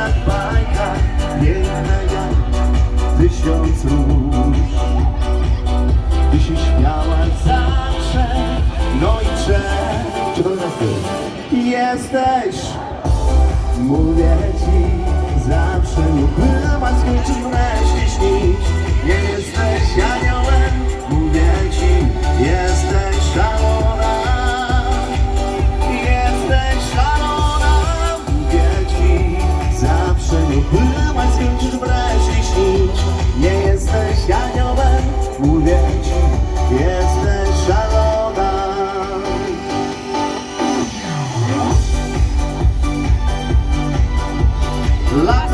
jak bajka, piękne jak tysiąc róż. Ty się śmiałaś zawsze, no i czemu? Czy to jest Jesteś, mówię. Last